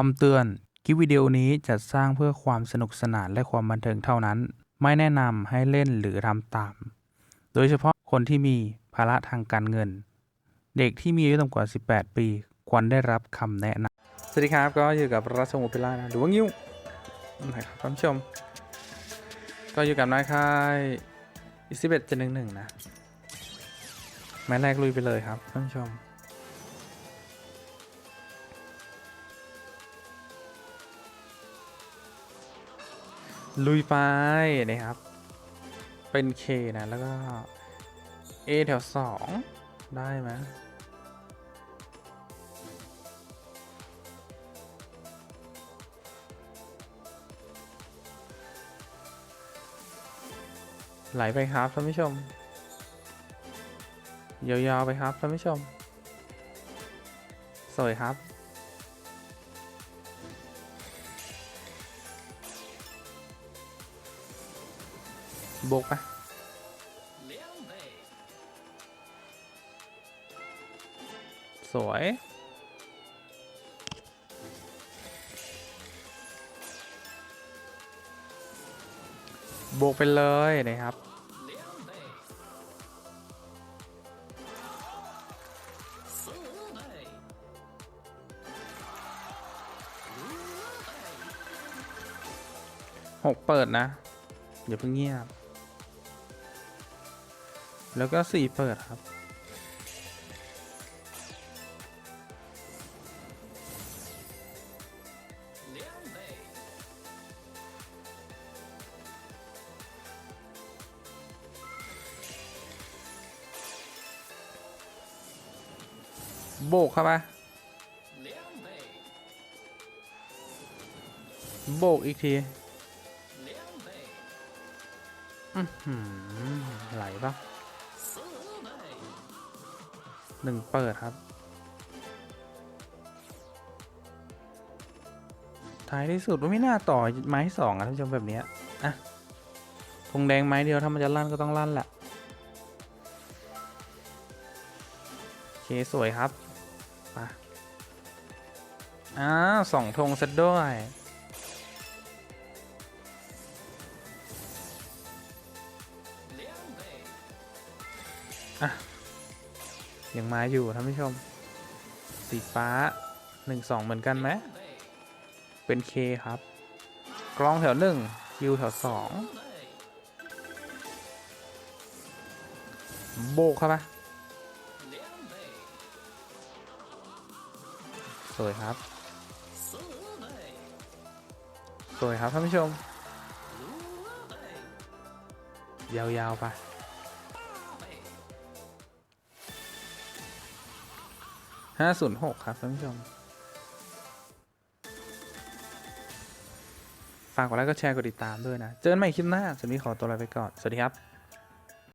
คำเตือน คลิปวิดีโอนี้จัดสร้างเพื่อความสนุกสนานและความบันเทิงเท่านั้น ไม่แนะนำให้เล่นหรือทำตาม โดยเฉพาะคนที่มีภาระทางการเงิน เด็กที่มีอายุต่ำกว่า 18 ปี ควรได้รับคำแนะนำสวัสดีครับก็อยู่กับรัชวงศ์พิลานะหรือว่างิ้วนะครับท่านผู้ชม ก็อยู่กับนายค่ายอิสิเบตเจนหนึ่งหนึ่งนะแม้แรกลุยไปเลยครับท่านผู้ชม ลุยไปนะครับ เป็น K นะ แล้วก็ A แถวสองได้ไหมไหลไปครับท่านผู้ชม ยาวๆไปครับท่านผู้ชม สวยครับ บกปะสวยบกไปเลยนะครับหกเปิดนะ อย่าเพิ่งเงียบ แล้วก็สี่เปิดครับ โบกเข้าไปโบกอีกทีอื้อหือไหลปะ หนึ่งเปิดครับ ท้ายที่สุดไม่น่าต่อไม้สองอะท่านผู้ชมแบบนี้อะธงแดงไม้เดียวถ้ามันจะลั่นก็ต้องลั่นแหละโอเคสวยครับมาอ้าวสองธงซะด้วยอะ ยังมาอยู่ท่านผู้ชม สีฟ้าหนึ่งสองเหมือนกันไหมเป็นเคครับกรองแถวหนึ่งคิวแถวสองโบกครับปะสวยครับ สวยครับท่านผู้ชม ยาวๆไป ห้าศูนย์หกครับท่านผู้ชม ฝากกดไลค์ก็แชร์กดติดตามด้วยนะ เจอกันใหม่คลิปหน้าสวัสดีขอตัวลาไปก่อน สวัสดีครับ